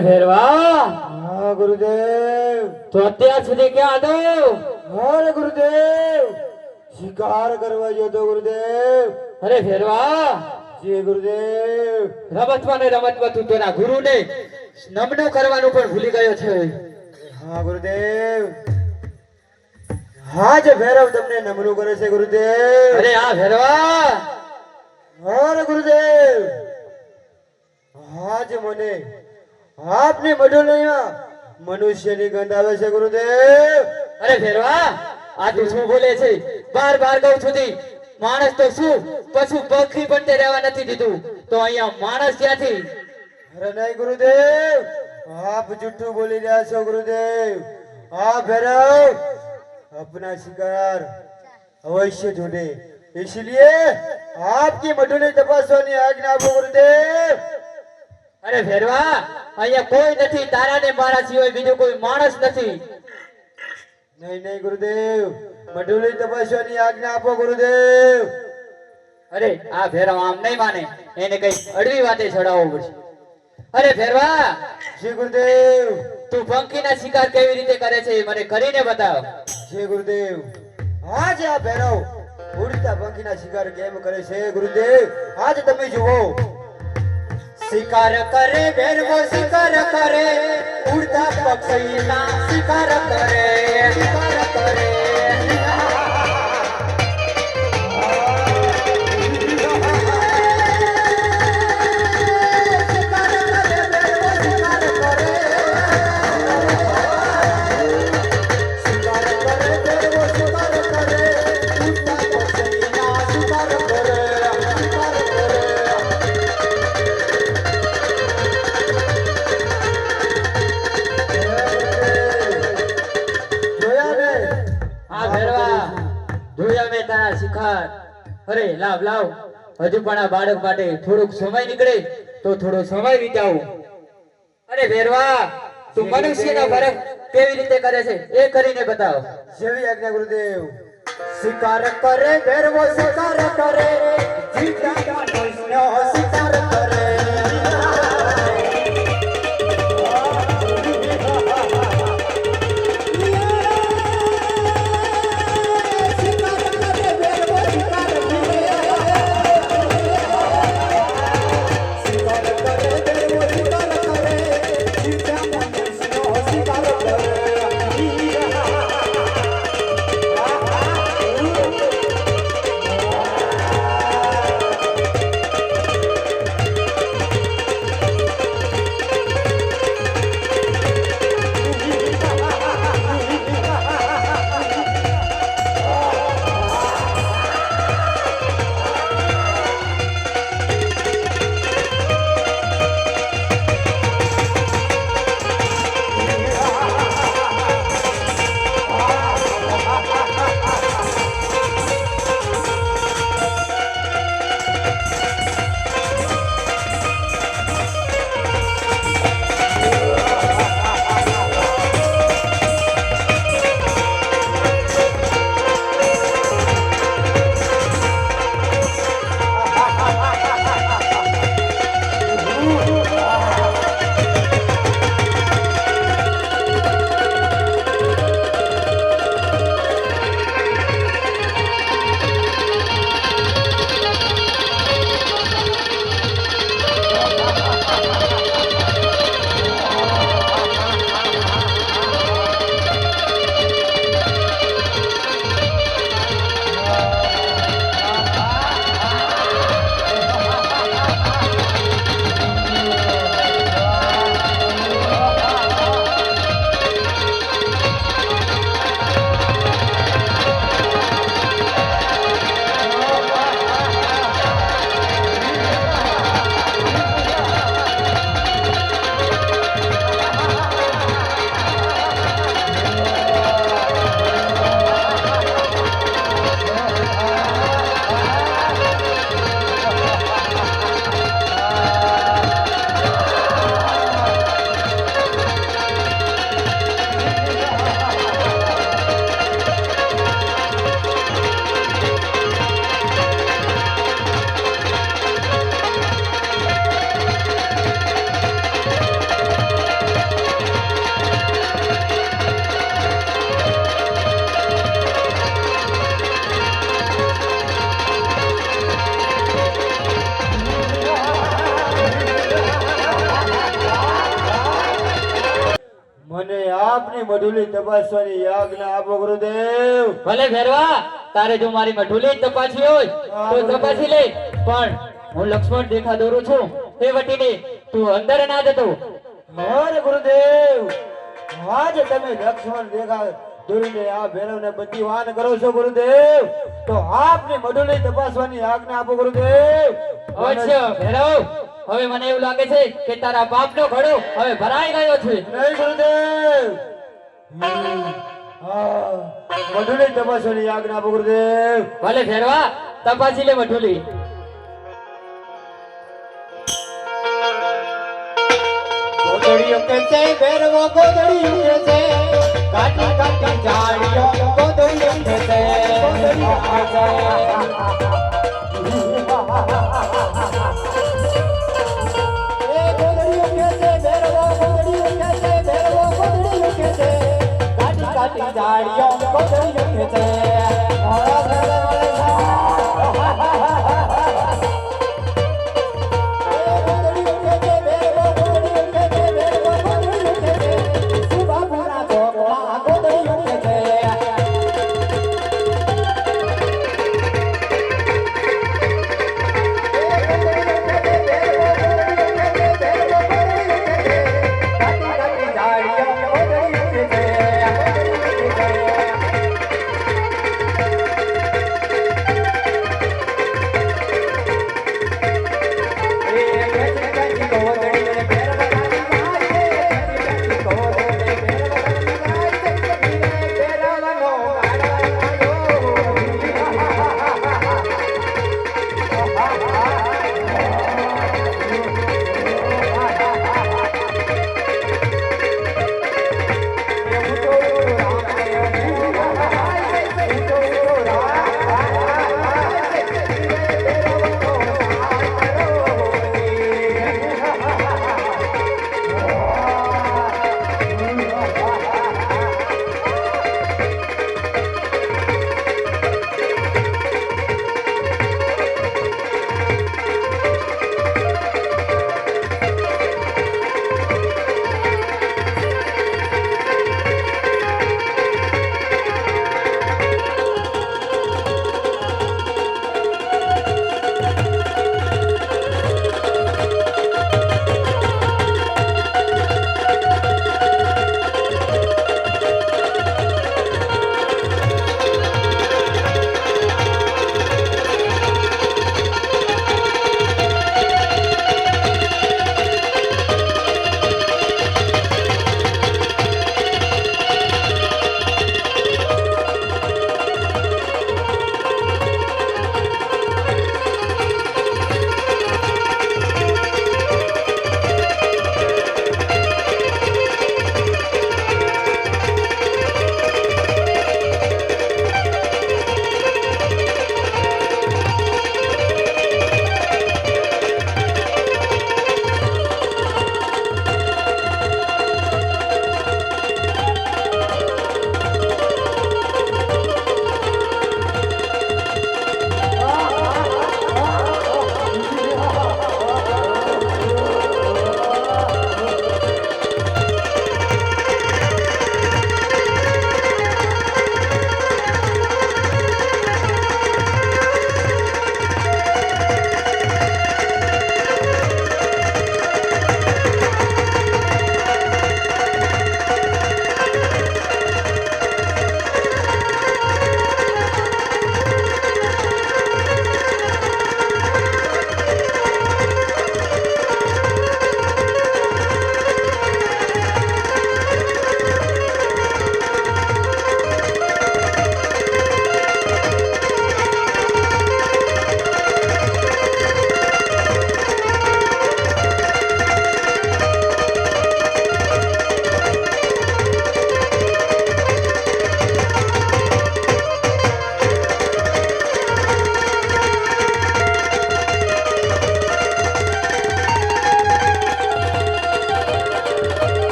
ભેરવા હા ગુરુદેવ. તો અત્યાર સુધી ક્યાં હતો? અરે ગુરુદેવ. શિકાર કરવા ગયો તો ગુરુદેવ. અરે ફેરવા? જી ગુરુદેવ. રમતમાં ને રમતમાં તું તેના ગુરુને નમણું કરવાનું પણ ભૂલી ગયો છે. હા ગુરુદેવ. હા જે ભૈરવ તમને નમનું કરે છે ગુરુદેવ. અરે આ ભેરવા અરે ગુરુદેવ. હાજ મને આપની મઢોલમાં મનુષ્યની ગંધ આવે છે ગુરુદેવ અરે ભેરવા આ તું શું બોલે છે બાર બાર ગૌ સુધી માણસ તો શું પશુ પક્ષી પણ તે રહેવા નથી દીધું તો અહીંયા માણસ ક્યાંથી અરે નહીં ગુરુદેવ આપ જુઠ્ઠું બોલી રહ્યા છો ગુરુદેવ આ ભૈરવ अपना शिकार अवश्य ढूंढे इसलिए आपकी मधुने तपस्वानी આજ્ઞા આપો ગુરુદેવ અરે ભેરવા અહીંયા કોઈ નથી તારા ને મારા સિવાય બીજો કોઈ માણસ નથી. નહીં નહીં ગુરુદેવ. મઢુલી તપસ્યાની આજ્ઞા આપો ગુરુદેવ. અરે આ ભેરવા આમ નહીં માને. એને કઈ અડવી વાતે ચડાવવો પડશે. અરે ભેરવા શ્રી ગુરુદેવ. તું પંખીના શિકાર કેવી રીતે કરે છે મને કરીને બતાવ. શ્રી ગુરુદેવ. આજ આ ભૈરવ ઉડતા પંખીના શિકાર કેમ કરે છે ગુરુદેવ? આજ તમે જુઓ. શિકાર કરે વેરવો શિકાર કરે ઉડતા પક્ષીના શિકાર કરે શિકાર કરે. અરે લાવ. હજુ પણ આ બાળક માટે થોડોક સમય નીકળે તો થોડો સમય વિતાવો. અરે ભેરવા તું મનુષ્યનો ફરક કેવી રીતે કરે છે એ કરીને બતાવો. જેવી આજ્ઞા ગુરુદેવ શિકાર કરે ભેરવો શિકાર કરે જીતા શિકાર કરે. મઢુલી તપાસવાની યાજ્ઞા આપો ગુરુદેવ. ભલે ભેરવા તારે જો મારી મઠુલી તપાસવી હોય તો તપાસી લે. પણ હું લક્ષ્મણ દેખા દોરું છું. તે વટીને તું અંદર ના જતો. અરે ગુરુદેવ. આજ તમે લક્ષ્મણ દેખા દોરીને આ ભેરવને બધી વાન કરો છો ગુરુદેવ. તો આપને મઢુલી તપાસવાની આજ્ઞા આપો ગુરુદેવ. અવશ્ય ભેરવ. હવે મને એવું લાગે છે કે તારા બાપનો ઘડો હવે ભરાઈ ગયો છે. નહીં ગુરુદેવ. હા મઢુલી તપાસવાની આજ્ઞા ગુરુદેવ. ભલે ફેરવા તપાસી લે મઠુલી ગોદડીઓ કે છે ફેરવો ગોદડીઓ કે છે. કાટી કાટી જાડીઓ ગોદડીઓ કે છે. ગોદડીઓ કે છે. કાટી કાટી જાડીઓ ગોદડીઓ કે છે. મારા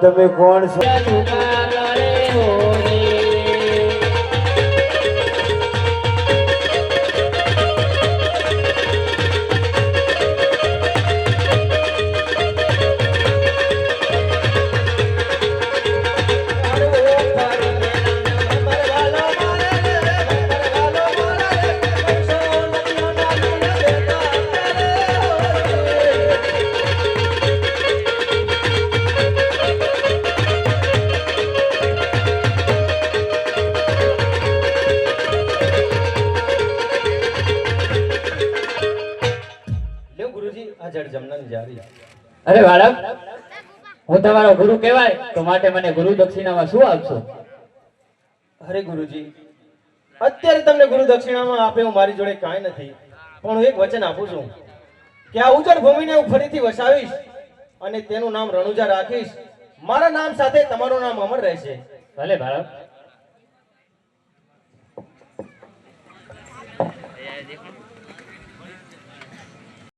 તમે કોણ છો? અરે બાળક હું તમારો ગુરુ કહેવાય તો માટે મને ગુરુ દક્ષિણામાં શું આપશો? અરે ગુરુજી અત્યારે તમને ગુરુ દક્ષિણામાં આપે હું મારી જોડે કાંઈ નથી પણ હું એક વચન આપું છું કે આ ઉજળ ભૂમિને હું ફરીથી વસાવીશ અને તેનું નામ રણુજા રાખીશ. મારા નામ સાથે તમારું નામ અમર રહેશે. ભલે બાળક.